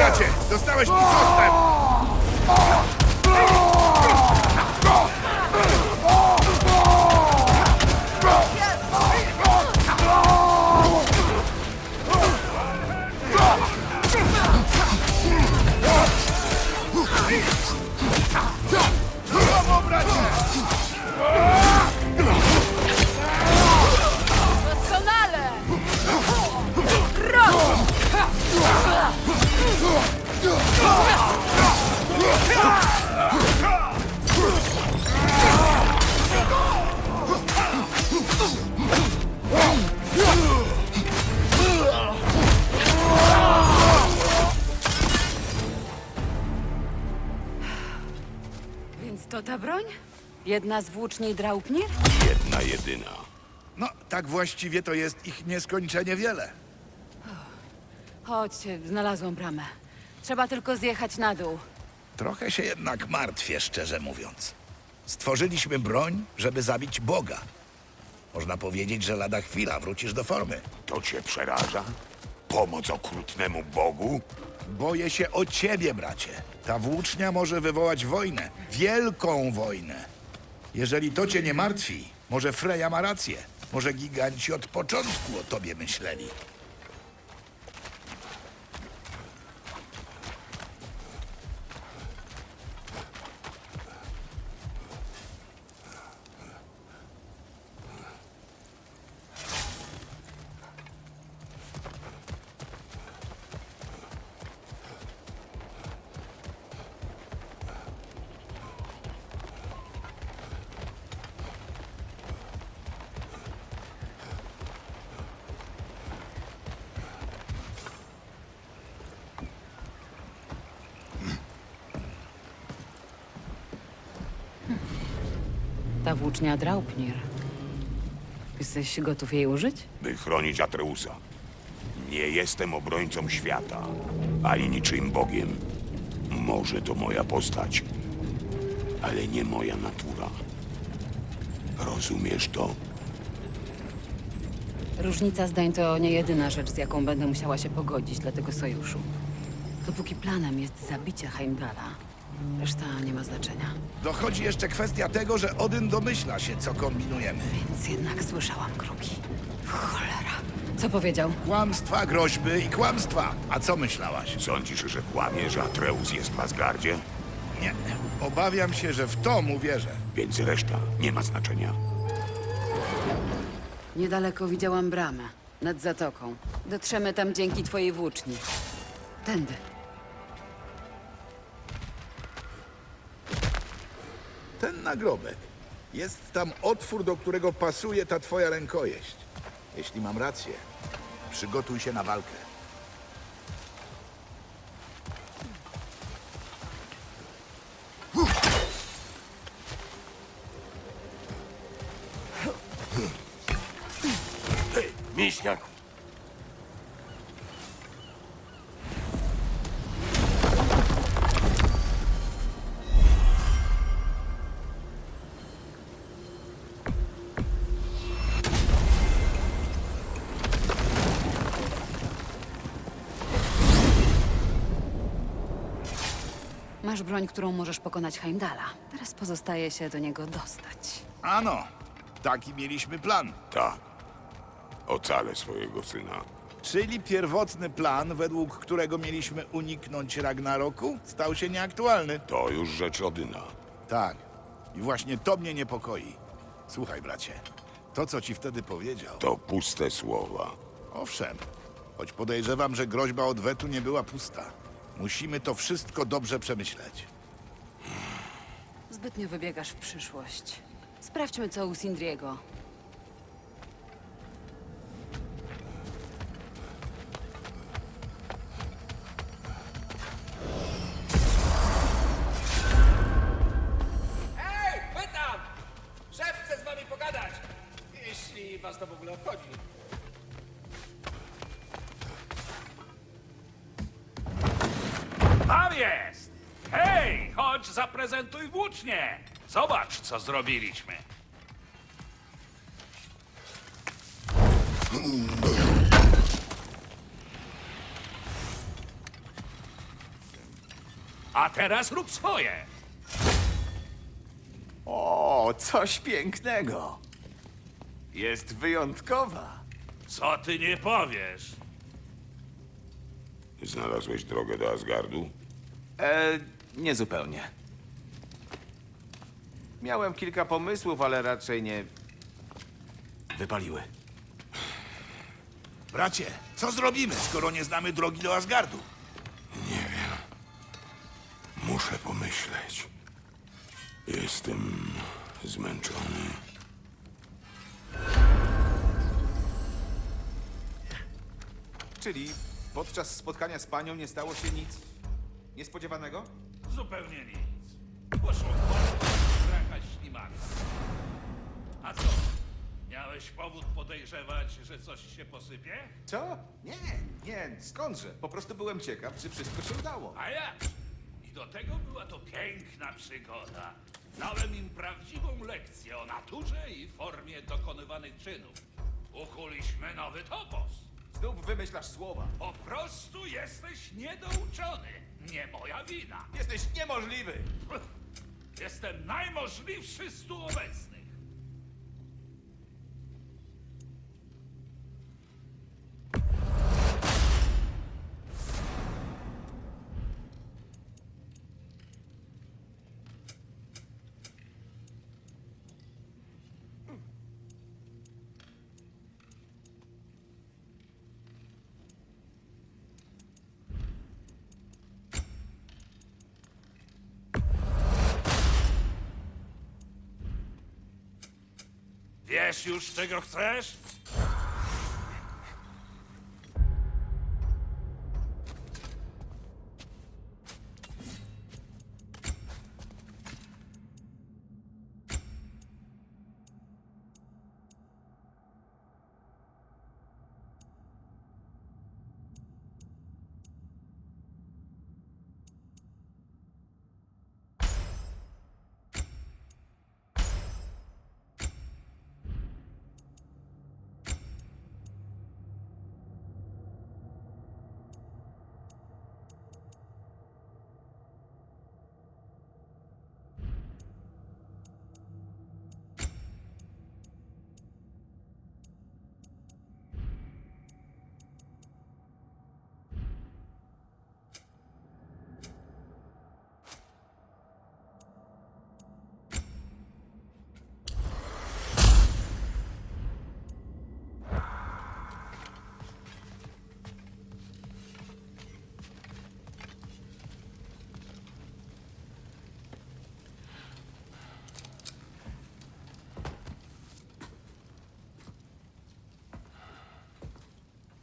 bracie! Dostałeś mi sostem! Jedna z włóczni Draupnir? Jedna jedyna. No, tak właściwie to jest ich nieskończenie wiele. Chodźcie, znalazłam bramę. Trzeba tylko zjechać na dół. Trochę się jednak martwię, szczerze mówiąc. Stworzyliśmy broń, żeby zabić Boga. Można powiedzieć, że lada chwila wrócisz do formy. To cię przeraża? Pomoc okrutnemu Bogu? Boję się o ciebie, bracie. Ta włócznia może wywołać wojnę. Wielką wojnę. Jeżeli to cię nie martwi, może Freya ma rację. Może giganci od początku o tobie myśleli. Ta włócznia Draupnir. Jesteś gotów jej użyć? By chronić Atreusa. Nie jestem obrońcą świata, ani niczym Bogiem. Może to moja postać, ale nie moja natura. Rozumiesz to? Różnica zdań to nie jedyna rzecz, z jaką będę musiała się pogodzić dla tego sojuszu. Dopóki planem jest zabicie Heimdalla, reszta nie ma znaczenia. Dochodzi jeszcze kwestia tego, że Odyn domyśla się, co kombinujemy. Więc jednak słyszałam kroki. Cholera. Co powiedział? Kłamstwa, groźby i kłamstwa. A co myślałaś? Sądzisz, że kłamie, że Atreus jest w Asgardzie? Nie. Obawiam się, że w to mu wierzę. Więc reszta nie ma znaczenia. Niedaleko widziałam bramę. Nad zatoką. Dotrzemy tam dzięki twojej włóczni. Tędy. Nagrobek. Jest tam otwór, do którego pasuje ta twoja rękojeść. Jeśli mam rację, przygotuj się na walkę. Miśniak! Masz broń, którą możesz pokonać Heimdalla. Teraz pozostaje się do niego dostać. Ano, taki mieliśmy plan. Tak. Ocalę swojego syna. Czyli pierwotny plan, według którego mieliśmy uniknąć Ragnaroku, stał się nieaktualny. To już rzecz Odyna. Tak. I właśnie to mnie niepokoi. Słuchaj, bracie. To, co ci wtedy powiedział. To puste słowa. Owszem, choć podejrzewam, że groźba odwetu nie była pusta. Musimy to wszystko dobrze przemyśleć. Zbytnio wybiegasz w przyszłość. Sprawdźmy, co u Sindriego. Zrobiliśmy. A teraz rób swoje. O, coś pięknego. Jest wyjątkowa. Co ty nie powiesz? Znalazłeś drogę do Asgardu? E, nie zupełnie. Miałem kilka pomysłów, ale raczej nie wypaliły. Bracie, co zrobimy, skoro nie znamy drogi do Asgardu? Nie wiem. Muszę pomyśleć. Jestem zmęczony. Czyli podczas spotkania z panią nie stało się nic niespodziewanego? Zupełnie nic. Poszło Miałeś powód podejrzewać, że coś się posypie? Co? Nie, nie, skądże? Po prostu byłem ciekaw, czy wszystko się udało. A jak? I do tego była to piękna przygoda. Dałem im prawdziwą lekcję o naturze i formie dokonywanych czynów. Ukuliśmy nowy topos. Znów wymyślasz słowa. Po prostu jesteś niedouczony. Nie moja wina. Jesteś niemożliwy! Jestem najmożliwszy z tu obecnych. Wiesz już, czego chcesz?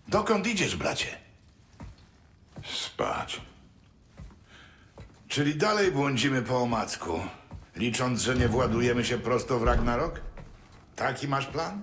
Dokąd idziesz, bracie? Spać. Czyli dalej błądzimy po omacku, licząc, że nie władujemy się prosto w Ragnarok? Taki masz plan?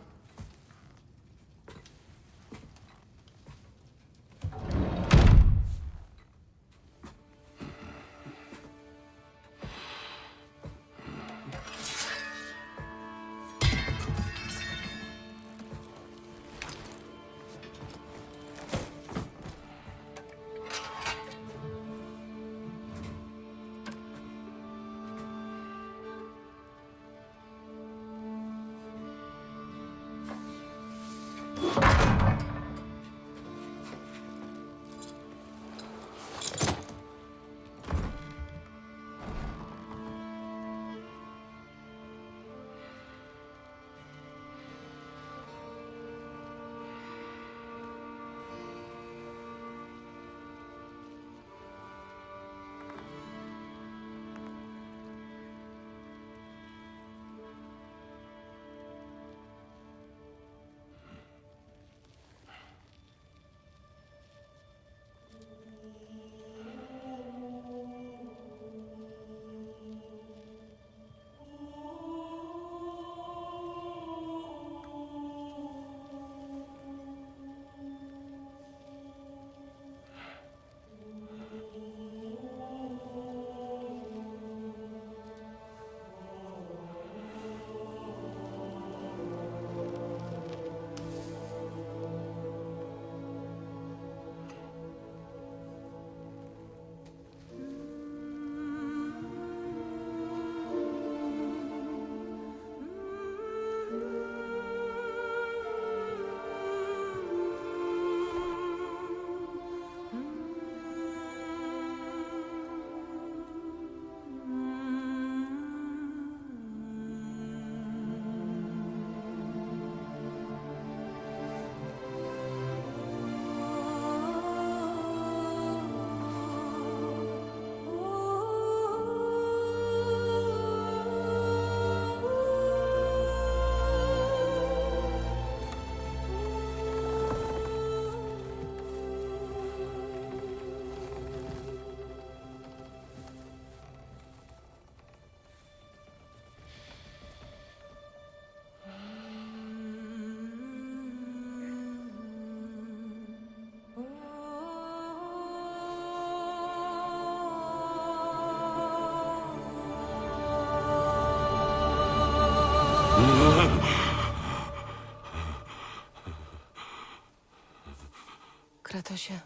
Kratosie.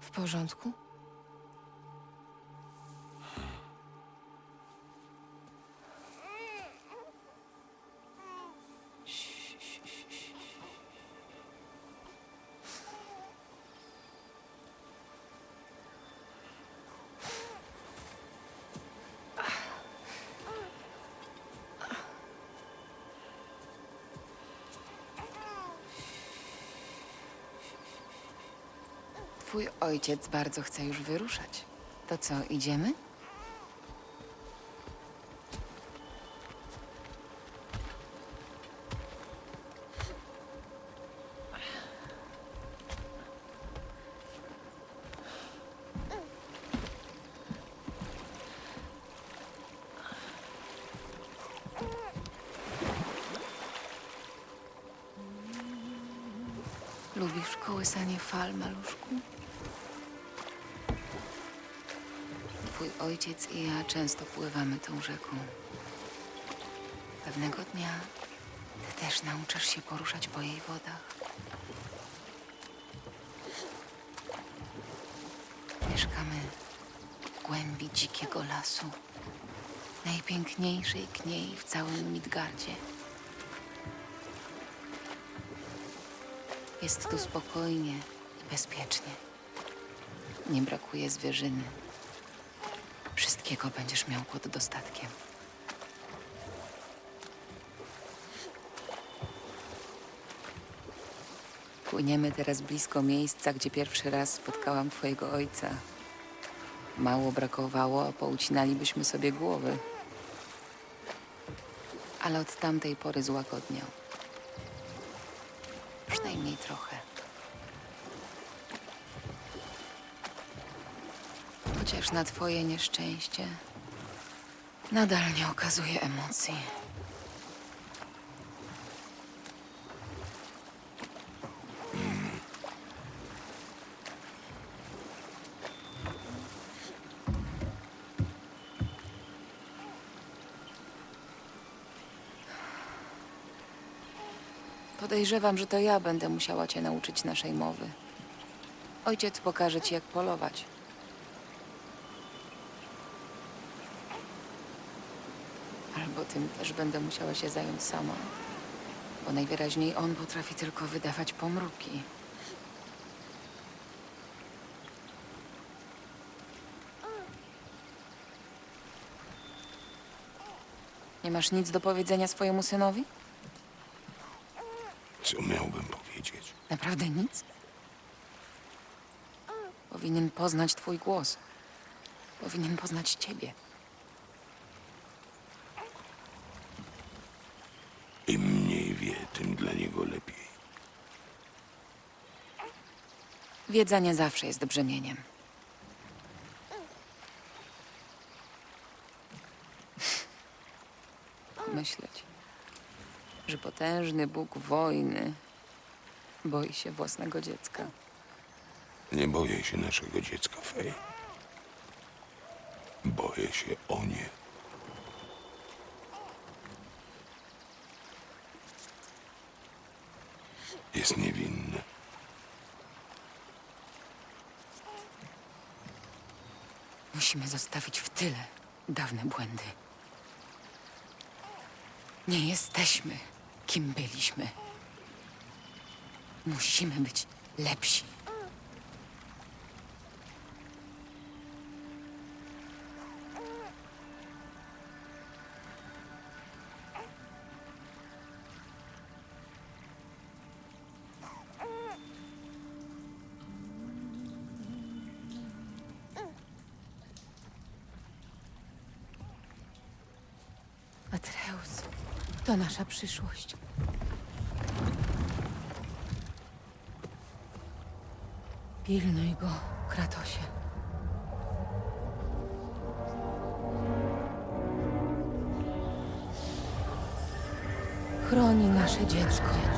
W porządku? Ojciec bardzo chce już wyruszać. To co, idziemy? Lubisz kołysanie fal, maluszku? Ojciec i ja często pływamy tą rzeką. Pewnego dnia ty też nauczysz się poruszać po jej wodach. Mieszkamy w głębi dzikiego lasu, najpiękniejszej kniei w całym Midgardzie. Jest tu spokojnie i bezpiecznie. Nie brakuje zwierzyny. Wszystkiego będziesz miał pod dostatkiem. Płyniemy teraz blisko miejsca, gdzie pierwszy raz spotkałam twojego ojca. Mało brakowało, a poucinalibyśmy sobie głowy. Ale od tamtej pory złagodniał. Przynajmniej trochę. Chociaż na twoje nieszczęście nadal nie okazuje emocji. Podejrzewam, że to ja będę musiała cię nauczyć naszej mowy. Ojciec pokaże ci, jak polować. Tym też będę musiała się zająć sama. Bo najwyraźniej on potrafi tylko wydawać pomruki. Nie masz nic do powiedzenia swojemu synowi? Co miałbym powiedzieć? Naprawdę nic? Powinien poznać twój głos. Powinien poznać ciebie. Im mniej wie, tym dla niego lepiej. Wiedza nie zawsze jest brzemieniem. Myśleć, że potężny Bóg wojny boi się własnego dziecka. Nie boję się naszego dziecka, Fej. Boję się o nie. Jest niewinny. Musimy zostawić w tyle dawne błędy. Nie jesteśmy, kim byliśmy. Musimy być lepsi. Nasza przyszłość. Pilnuj go, Kratosie. Chroni nasze dziecko.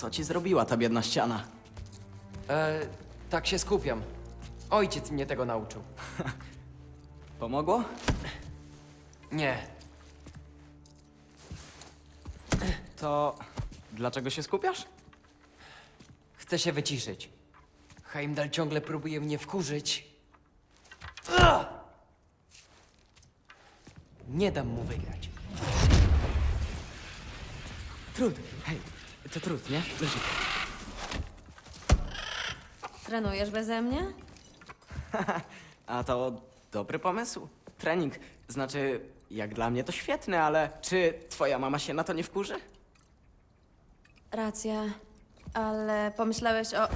Co ci zrobiła ta biedna ściana? E, tak się skupiam. Ojciec mnie tego nauczył. Pomogło? Nie, To dlaczego się skupiasz? chcę się wyciszyć. Heimdall ciągle próbuje mnie wkurzyć. Ugh! Nie dam mu wygrać. Trud. Hej, to trud, nie? Luzik. Trenujesz beze mnie? A to dobry pomysł. Trening. Znaczy, jak dla mnie to świetny, ale czy twoja mama się na to nie wkurzy? Racja. Ale pomyślałeś o...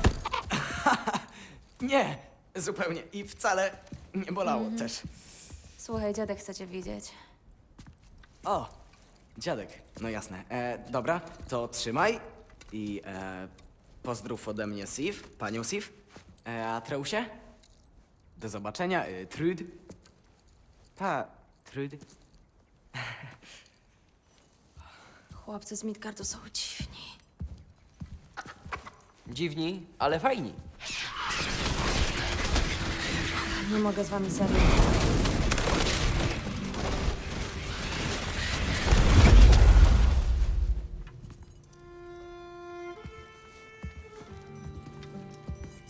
Nie, zupełnie. I wcale nie bolało też. Słuchaj, dziadek chce cię widzieć. O, dziadek. No jasne. E, dobra, to trzymaj i e, pozdrów ode mnie Sif, panią Sif. E, a Treusie? Do zobaczenia, e, Trud. Pa, Trud. Chłopcy z Midgardu są dziwni. Dziwni, ale fajni. Nie mogę z wami serio.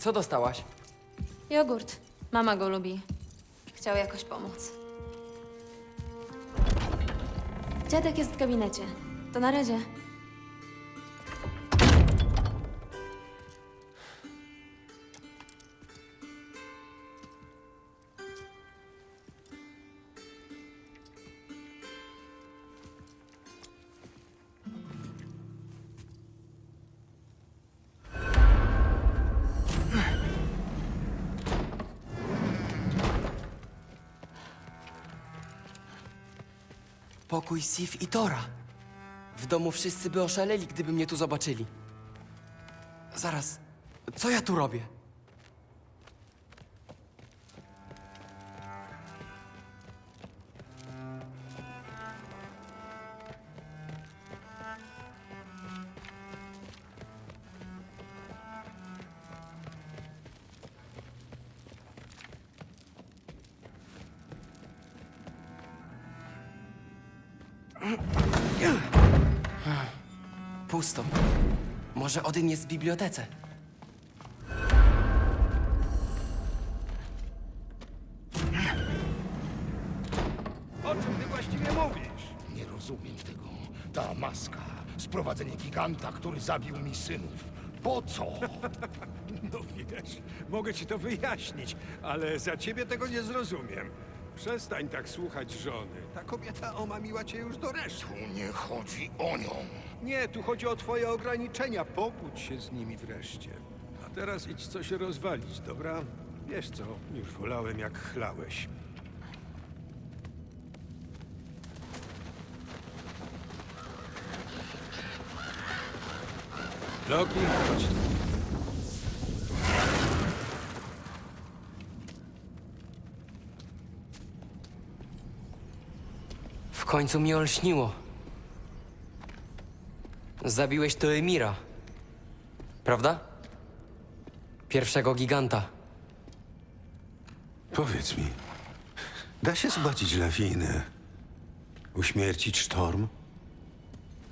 Co dostałaś? Jogurt. Mama go lubi. Chciał jakoś pomóc. Dziadek jest w gabinecie. To na razie. Pokój Sif i Tora. W domu wszyscy by oszaleli, gdyby mnie tu zobaczyli. Zaraz, co ja tu robię? Może Odyn jest w bibliotece. O czym ty właściwie mówisz? Nie rozumiem tego. Ta maska, sprowadzenie giganta, który zabił mi synów. Po co? No wiesz, mogę ci to wyjaśnić, ale za ciebie tego nie zrozumiem. Przestań tak słuchać żony. Ta kobieta omamiła cię już do reszty. Tu nie chodzi o nią. Nie, tu chodzi o twoje ograniczenia. Pogódź się z nimi wreszcie. A teraz idź coś rozwalić, dobra? Wiesz co, już wolałem jak chlałeś. Loki, chodź tu. Końcu mi olśniło. Zabiłeś to Emira. Prawda? Pierwszego giganta. Powiedz mi, da się zbacić lawinę, uśmiercić sztorm?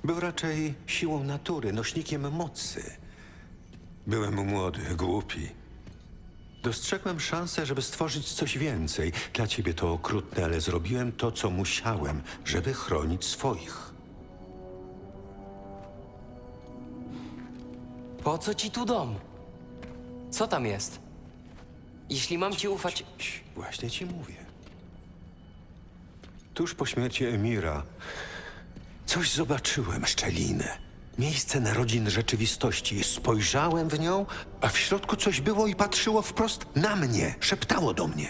Był raczej siłą natury, nośnikiem mocy. Byłem młody, głupi. Dostrzegłem szansę, żeby stworzyć coś więcej. Dla ciebie to okrutne, ale zrobiłem to, co musiałem, żeby chronić swoich. Po co ci tu dom? Co tam jest? Jeśli mam ci ufać... Właśnie ci mówię. Tuż po śmierci Emira coś zobaczyłem, szczelinę. Miejsce narodzin rzeczywistości. Spojrzałem w nią, a w środku coś było i patrzyło wprost na mnie. Szeptało do mnie.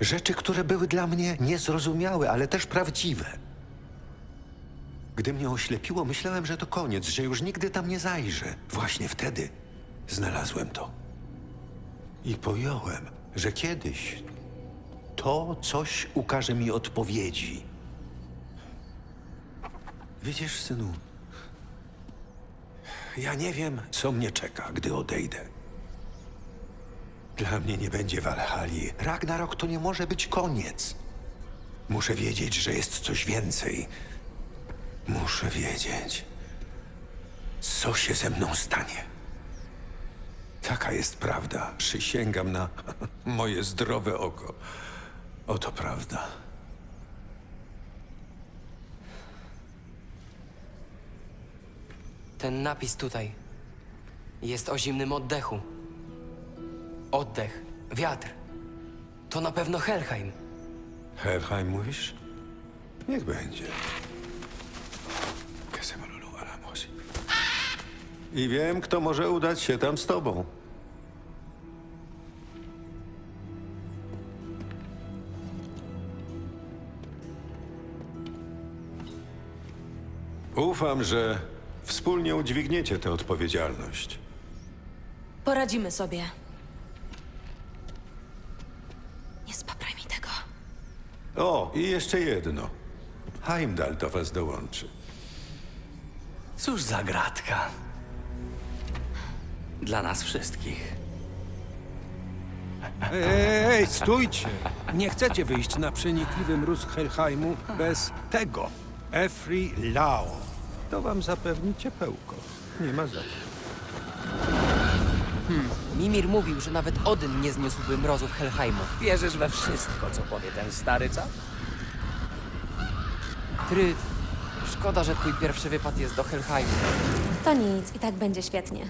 Rzeczy, które były dla mnie niezrozumiałe, ale też prawdziwe. Gdy mnie oślepiło, myślałem, że to koniec, że już nigdy tam nie zajrzę. Właśnie wtedy znalazłem to. I pojąłem, że kiedyś to coś ukaże mi odpowiedzi. Widzisz, synu, ja nie wiem, co mnie czeka, gdy odejdę. Dla mnie nie będzie Walhali. Ragnarok to nie może być koniec. Muszę wiedzieć, że jest coś więcej. Muszę wiedzieć, co się ze mną stanie. Taka jest prawda. Przysięgam na moje zdrowe oko. Oto prawda. Ten napis tutaj jest o zimnym oddechu. Oddech, wiatr. To na pewno Helheim. Helheim mówisz? Niech będzie. I wiem, kto może udać się tam z tobą. Ufam, że wspólnie udźwigniecie tę odpowiedzialność. Poradzimy sobie. Nie spapraj mi tego. O, i jeszcze jedno. Heimdall do was dołączy. Cóż za gratka. Dla nas wszystkich. Ej, ej, stójcie! Nie chcecie wyjść na przenikliwy mróz Helheimu bez tego. Efri Lao. To wam zapewni ciepełko. Nie ma za co. Mimir mówił, że nawet Odyn nie zniósłby mrozów Helheimu. Wierzysz we wszystko, co powie ten stary, co? Tryd, szkoda, że twój pierwszy wypad jest do Helheimu. To nic, i tak będzie świetnie.